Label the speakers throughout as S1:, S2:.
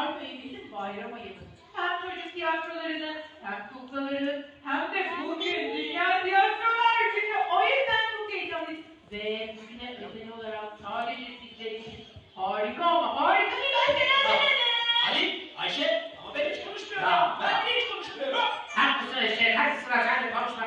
S1: heyecanlıyız. Çünkü Mart ayı bizim bayram ayımız. Hem çocuk tiyatrolarını, hem kuklaları, hem de bugün Dünya Tiyatrolar Günü. O yüzden çok heyecanlıyız. Ve bugüne özel olarak sadece sizler için harika ama harika bir
S2: Ali, Ayşe ama ben hiç konuşmuyorum.
S3: Ya.
S2: Ben de hiç konuşmuyorum.
S3: Haklısın Eşref, hadi sıra sen konuş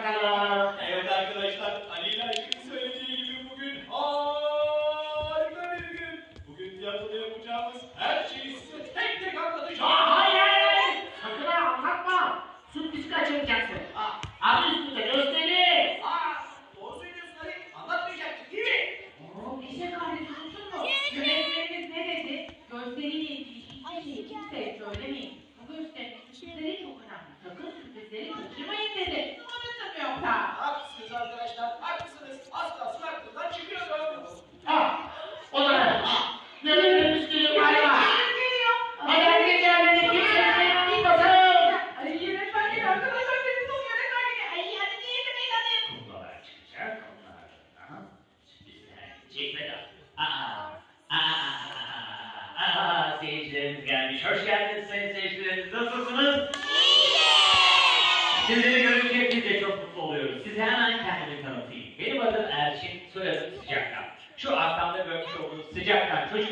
S3: Sürpriz kaçıracaksın.
S2: Aa,
S3: Adı üstünde gösteri.
S2: aa, doğru söylüyorsun Ali. Anlatmayacaksın değil mi?
S1: Oo, işte kardeşim unuttun mu? Yönetmenimiz ne dedi? Gösteriyle ilgili hiçbir kimseye söylemeyin. Bu gösteri sizlere çok önemli. Sakın sürprizleri kaçırmayın dedi.
S3: Çekme de.
S1: Aa, aa, aa, seyircilerimiz. Hoş geldiniz sayın seyircilerimiz. Nasılsınız? Sizleri görünce biz
S3: de çok mutlu oluyoruz. Size hemen kendimi tanıtayım. Benim adım Erçin, soyadım Sıcakkan. Şu arkamda görmüş olduğunuz Sıcakkan çocuk